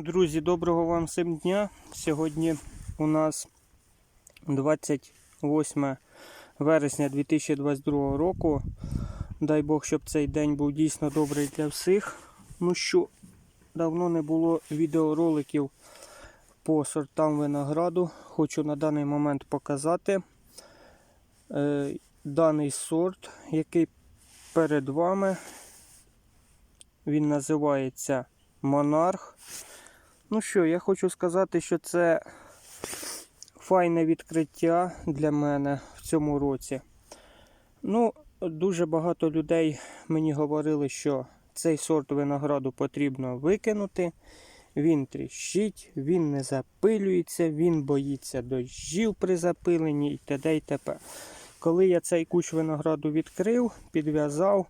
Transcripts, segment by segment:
Друзі, доброго вам всім дня. Сьогодні у нас 28 вересня 2022 року. Дай Бог, щоб цей день був дійсно добрий для всіх. Ну що, давно не було відеороликів по сортам винограду. Хочу на даний момент показати е, даний сорт, який перед вами. Він називається Монарх. Ну що, я хочу сказати, що це файне відкриття для мене в цьому році. Ну, дуже багато людей мені говорили, що цей сорт винограду потрібно викинути. Він тріщить, він не запилюється, він боїться дощів при запиленні і т.д. і т.п. Коли я цей кущ винограду відкрив, підв'язав,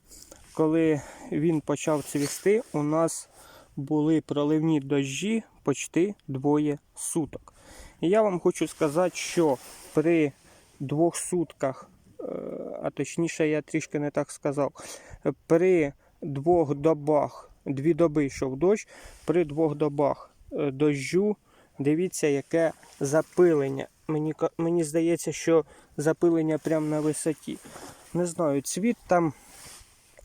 коли він почав цвісти, у нас були проливні дощі почти двоє суток. І я вам хочу сказати, що при двох сутках, е, а точніше, я трішки не так сказав, при двох добах, дві доби йшов дощ, при двох добах е, дощу, дивіться, яке запилення. Мені, мені здається, що запилення прямо на висоті. Не знаю, цвіт там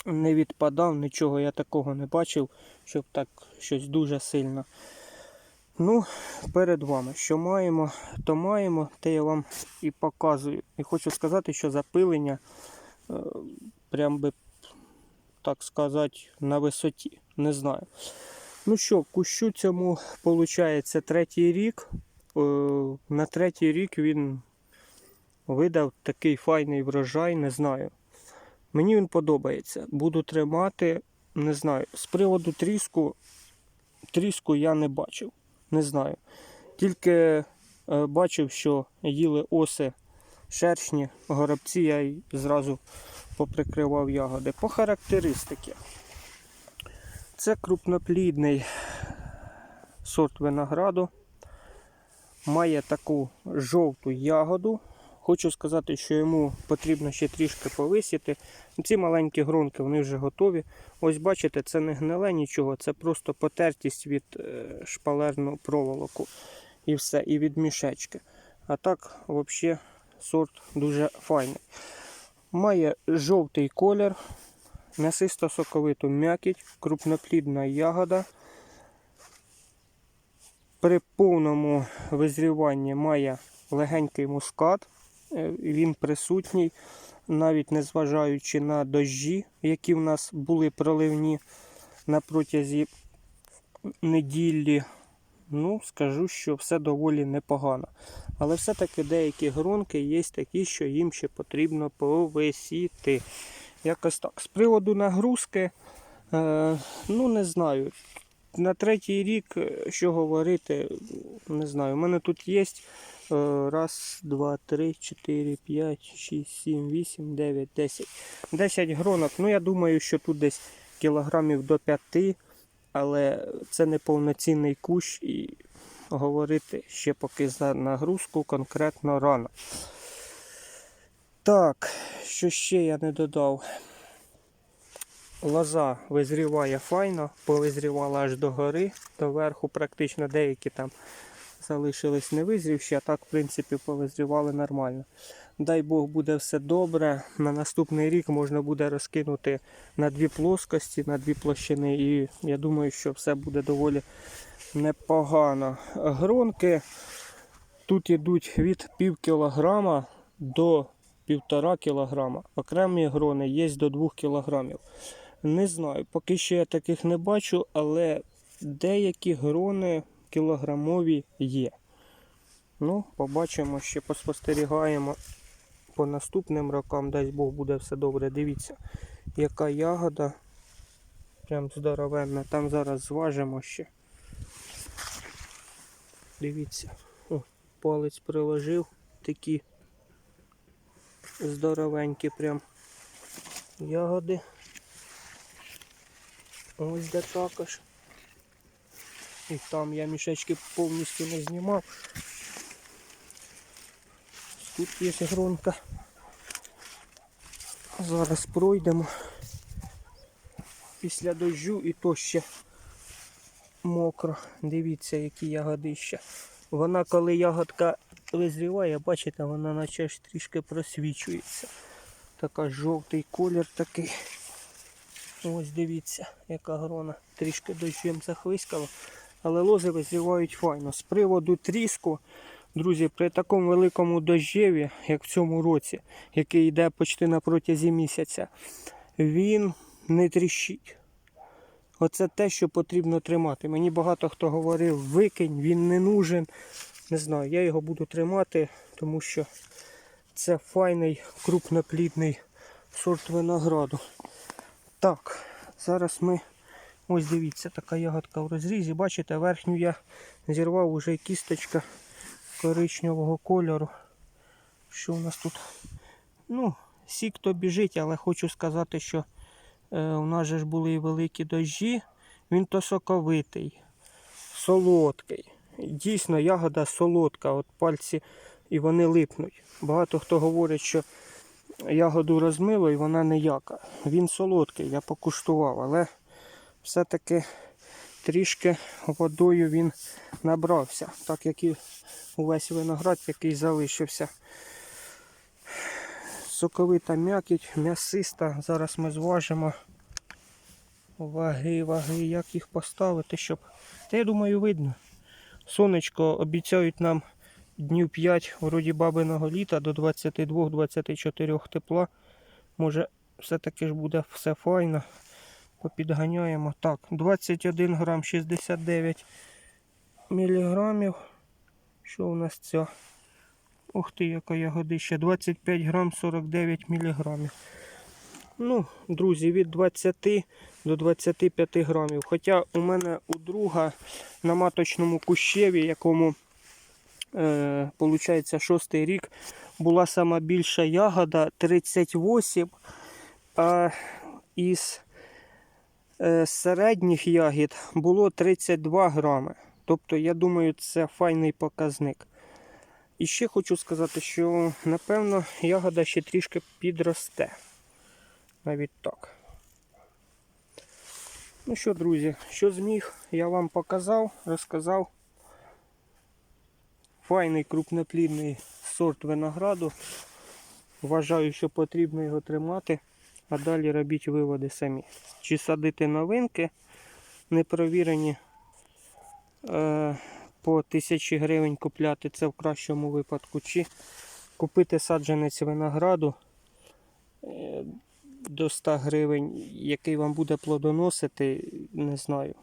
не відпадав, нічого я такого не бачив, щоб так щось дуже сильно. Ну, перед вами, що маємо, то маємо, те я вам і показую. І хочу сказати, що запилення, е, прям би, так сказати, на висоті. Не знаю. Ну що, кущу цьому виходить третій рік. Е, На третій рік він видав такий файний врожай, не знаю. Мені він подобається. Буду тримати, не знаю. З приводу тріску, тріску я не бачив. Не знаю. Тільки е, бачив, що їли оси шершні, горобці, я й зразу поприкривав ягоди. По характеристики. Це крупноплідний сорт винограду. Має таку жовту ягоду. Хочу сказати, що йому потрібно ще трішки повисіти. Ці маленькі гронки вони вже готові. Ось бачите, це не гниле нічого, це просто потертість від е, шпалерного проволоку. І все, і від мішечки. А так, взагалі, сорт дуже файний. Має жовтий колір, м'ясисто соковиту м'якіть, крупноплідна ягода. При повному визріванні має легенький мускат. Е, Він присутній, навіть незважаючи на дощі, які в нас були проливні на протязі неділі. Ну, скажу, що все доволі непогано. Але все-таки деякі гронки є такі, що їм ще потрібно повисіти. Якось так. З приводу нагрузки, е, ну не знаю. На третій рік, е, що говорити, не знаю. У мене тут є Раз, два, три, чотири, п'ять, шість, сім, вісім, дев'ять, десять. Десять гронок. Ну, я думаю, що тут десь кілограмів до п'яти, але це не повноцінний кущ і говорити ще поки за нагрузку конкретно рано. Так, що ще я не додав? Лоза визріває файно, повизрівала аж до гори, до верху практично деякі там залишились невизрівші, а так, в принципі, повизрівали нормально. Дай Бог буде все добре. На наступний рік можна буде розкинути на дві плоскості, на дві площини, і я думаю, що все буде доволі непогано. Гронки тут йдуть від пів кілограма до півтора кілограма. Окремі грони є до двох кілограмів. Не знаю, поки що я таких не бачу, але деякі грони кілограмові є. Ну, побачимо, ще поспостерігаємо по наступним рокам, дасть Бог буде все добре. Дивіться, яка ягода. Прям здоровенна. Там зараз зважимо ще. Дивіться. О, палець приложив. Такі здоровенькі прям ягоди. Ось де також. І там я мішечки повністю не знімав. Тут є гронка. Зараз пройдемо. Після дощу і то ще мокро. Дивіться, які ягодища. Вона, коли ягодка визріває, бачите, вона наче ж трішки просвічується. Така жовтий колір такий. Ось дивіться, яка грона. Трішки дощем захвискало. Але лози визрівають файно. З приводу тріску, друзі, при такому великому дощеві, як в цьому році, який йде почти на протязі місяця, він не тріщить. Оце те, що потрібно тримати. Мені багато хто говорив, викинь, він не нужен. Не знаю, я його буду тримати, тому що це файний крупноплідний сорт винограду. Так, зараз ми. Ось дивіться, така ягодка в розрізі. Бачите, верхню я зірвав уже кісточка коричневого кольору. Що у нас тут? Ну, сік то біжить, але хочу сказати, що е, у нас же ж були і великі дощі. Він то соковитий, солодкий. Дійсно, ягода солодка, от пальці і вони липнуть. Багато хто говорить, що ягоду розмило і вона ніяка. Він солодкий, я покуштував, але все-таки трішки водою він набрався, так як і увесь виноград, який залишився. Соковита м'якіть, м'ясиста. Зараз ми зважимо ваги, ваги, як їх поставити, щоб. Та я думаю, видно. Сонечко обіцяють нам днів 5 вроді бабиного літа до 22-24 тепла. Може, все-таки ж буде все файно. Попідганяємо. Так, 21 грам 69 міліграмів. Що у нас це? Ух ти, яка ягодища. 25 грам 49 міліграмів. Ну, друзі, від 20 до 25 грамів. Хоча у мене у друга на маточному кущеві, якому е, шостий рік, була сама більша ягода 38, а із е, середніх ягід було 32 грами. Тобто, я думаю, це файний показник. І ще хочу сказати, що напевно ягода ще трішки підросте. Навіть так. Ну що, друзі, що зміг, я вам показав, розказав. Файний крупноплідний сорт винограду. Вважаю, що потрібно його тримати, а далі робіть виводи самі. Чи садити новинки непровірені е, по тисячі гривень купляти, це в кращому випадку, чи купити саджанець винограду е, до 100 гривень, який вам буде плодоносити, не знаю.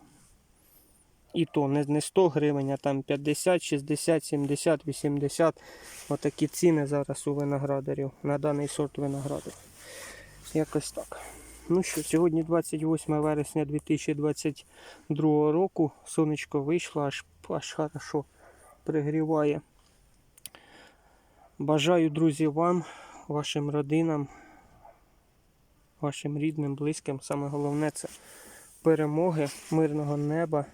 І то не, не 100 гривень, а там 50, 60, 70, 80. Отакі ціни зараз у виноградарів на даний сорт винограду. Якось так. Ну що, сьогодні 28 вересня 2022 року. Сонечко вийшло, аж, аж хорошо пригріває. Бажаю, друзі, вам, вашим родинам, вашим рідним, близьким. Саме головне це перемоги, мирного неба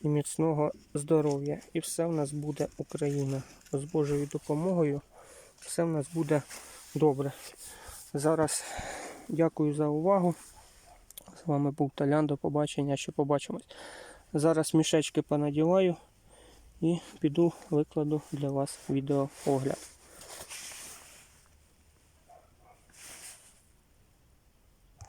і міцного здоров'я. І все в нас буде Україна. З Божою допомогою все в нас буде добре. Зараз дякую за увагу. З вами був Талян. До побачення. Ще побачимось. Зараз мішечки понадіваю і піду викладу для вас відеоогляд.